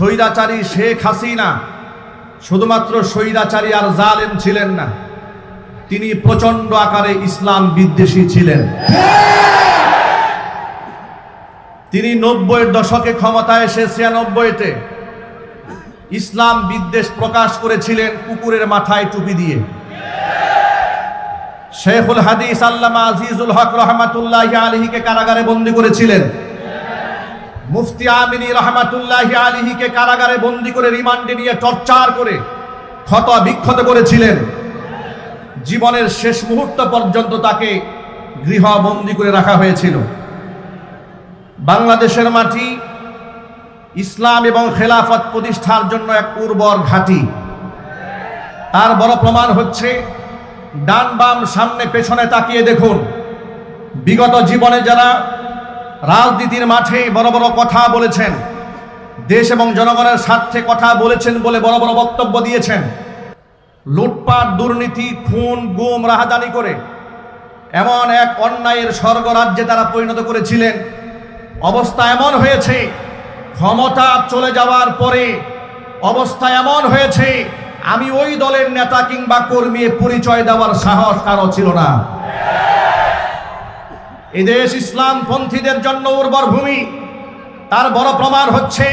স্বৈরাচারী শেখ হাসিনা শুধুমাত্র স্বৈরাচারী আর জালেম ছিলেন না, তিনি প্রচণ্ড আকারে ইসলাম বিদ্বেষী ছিলেন। তিনি নব্বইয়ের দশকে ক্ষমতায় এসে ছিয়ানব্বইতে ইসলাম বিদ্বেষ প্রকাশ করেছিলেন কুকুরের মাথায় টুপি দিয়ে। শেখুল হাদিস আল্লামা আজিজুল হক রহমাতুল্লাহ আলহীকে কারাগারে বন্দী করেছিলেন। মুফতি আমিনী রহমাতুল্লাহ আলিহিকে কারাগারে বন্দী করে রিমান্ডে নিয়ে টর্চার করে ক্ষত বিক্ষত করেছিলেন। জীবনের শেষ মুহূর্ত পর্যন্ত তাকে গৃহবন্দী করে রাখা হয়েছিল। বাংলাদেশের মাটি ইসলাম এবং খেলাফত প্রতিষ্ঠার জন্য এক উর্বর ঘাঁটি। তার বড় প্রমাণ হচ্ছে, ডান বাম সামনে পেছনে তাকিয়ে দেখুন। বিগত জীবনে যারা রাজনীতির মাঠে বড় বড় কথা বলেছেন। দেশ এবং জনগণের স্বার্থে কথা বলেছেন বলে বড় বড় বক্তব্য দিয়েছেন। লুটপাট, দুর্নীতি, খুন, গুম, রাহাদানি করে এমন এক অন্যায়ের স্বর্গরাজ্যে তারা পরিণত করেছিলেন। অবস্থা এমন হয়েছে, ক্ষমতা চলে যাওয়ার পরে অবস্থা এমন হয়েছে, আমি ওই দলের নেতা কিংবা কর্মী পরিচয় দেওয়ার সাহস কারও ছিল না। এদেশ ইসলাম পন্থীদের জন্য উর্বর ভূমি। তার বড় প্রমাণ হচ্ছে,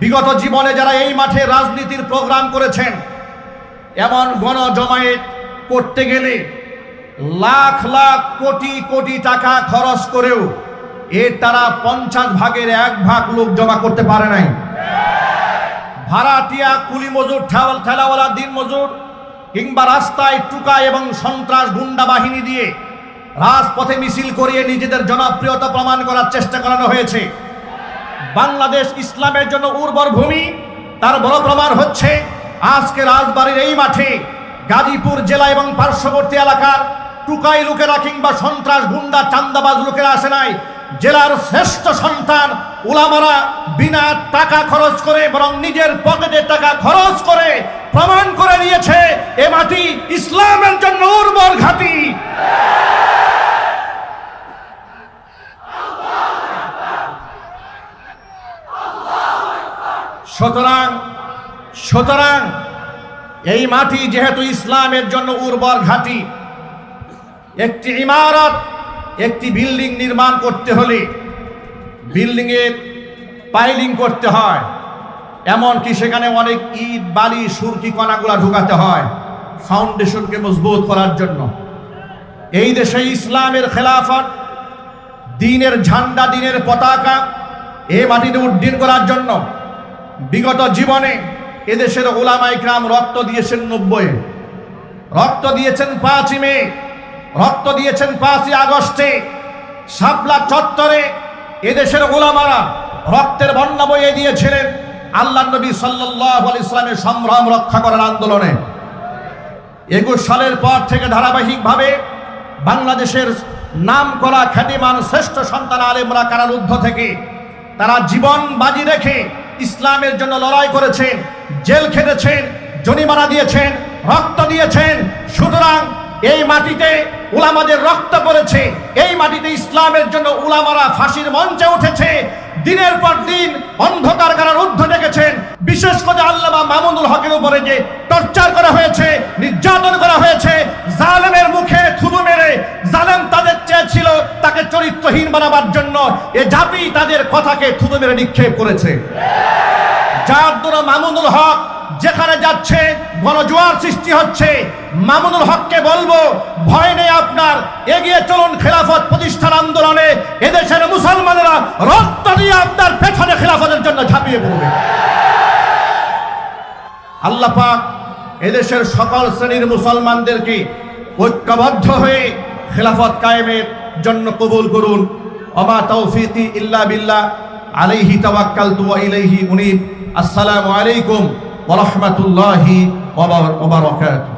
বিগত জীবনে যারা এই মাঠে রাজনীতির প্রোগ্রাম করেছেন, এমন গণ জমায়েত করতে গেলে লাখ লাখ কোটি কোটি টাকা খরচ করেও এর তারা পঞ্চাশ ভাগের এক ভাগ লোক জমা করতে পারে নাই। ভাড়াটিয়া কুলি মজুর ঠেলাওয়ালা দিন মজুর কিংবা রাস্তায় টুকা এবং সন্ত্রাস গুন্ডা বাহিনী দিয়ে রাজপথে মিছিল করিয়ে নিজেদের জনপ্রিয়তা প্রমাণ করার চেষ্টা করানো হয়েছে। বাংলাদেশ ইসলামের জন্য উর্বর ভূমি, তার বড় প্রমাণ হচ্ছে আজকে রাজবাড়ির এই মাঠে গাজীপুর জেলা এবং পার্শ্ববর্তী এলাকার টুকাই লোকেরা কিংবা সন্ত্রাস গুন্ডা, চান্দাবাজ লোকেরা আসে নাই। জেলার শ্রেষ্ঠ সন্তান উলামারা বিনা টাকা খরচ করে বরং নিজের পকেটে টাকা খরচ করে করে দিয়েছে এ মাটি ইসলামের জন্য উর্বর ঘাটি সুতরাং সুতরাং এই মাটি যেহেতু ইসলামের জন্য উর্বর ঘাটি, একটি ইমারত, একটি বিল্ডিং নির্মাণ করতে হলে বিল্ডিংয়ের পাইলিং করতে হয়, এমনকি সেখানে অনেক ইট, বালি, সুরকি, কণাগুলা ঢুকাতে হয় ফাউন্ডেশনকে মজবুত করার জন্য। এই দেশে ইসলামের খেলাফত, দিনের ঝান্ডা, দিনের পতাকা এ মাটিতে উড্ডীন করার জন্য বিগত জীবনে এদেশের ওলামা ইকরাম রক্ত দিয়েছেন নব্বই, রক্ত দিয়েছেন পাঁচই মে, রক্ত দিয়েছেন পাঁচই আগস্টে, শাপলা চত্বরে এদেশের ওলামারা রক্তের বন্যা বইয়ে দিয়েছিলেন আল্লাহ নবী সাল্লাহ ইসলামের সম্ভ্রম রক্ষা করার আন্দোলনে। একুশ সালের পর থেকে ধারাবাহিকভাবে বাংলাদেশের নাম করা খ্যাতিমান শ্রেষ্ঠ সন্তান আলেমরা কারারুদ্ধ থেকে তারা জীবন বাজি রেখে ইসলামের জন্য লড়াই করেছেন, জেল খেটেছেন, জরিমানা দিয়েছেন, রক্ত দিয়েছেন। সুতরাং এই মাটিতে উলামাদের রক্ত পড়েছে, এই মাটিতে ইসলামের জন্য উলামারা ফাঁসির মঞ্চে উঠেছে। দিনের পর দিন অন্ধকার কারার ঊর্ধ্ব ডেকেছেন বিশেষ করে আল্লামা মামুনুল হকের উপরে যে টর্চার করা হয়েছে নির্যাতন করা হয়েছে জালেমের মুখে থুতু মেরে জালেম তাদের চেয়েছিল তাকে বানাবার জন্য এ জাতি তাদের কথাকে থুতু মেরে নিক্ষেপ করেছে। যার দ্বারা মামুনুল হক যেখানে যাচ্ছে, গণজোয়ার সৃষ্টি হচ্ছে, মামুনুল হককে বলব, ভয় নেই আপনার, এগিয়ে চলুন খেলাফত প্রতিষ্ঠার আন্দোলনে, এদেশের মুসলমানেরা রক্ত দিয়ে আপনার পেছনে খেলাফতের জন্য ঝাঁপিয়ে পড়বে। আল্লাহ পাক এদেশের সকল শ্রেণির মুসলমানদেরকে ঐক্যবদ্ধ হয়ে খেলাফত কায়েমের জন্য কবুল করুন। অমা তৌফিকি ইল্লা বিল্লাহ। আলাইহি তাওয়াক্কালতু ওয়া ইলাইহি উনীব। আসসালামু আলাইকুম ওয়া রাহমাতুল্লাহি ওয়া বারাকাতুহু।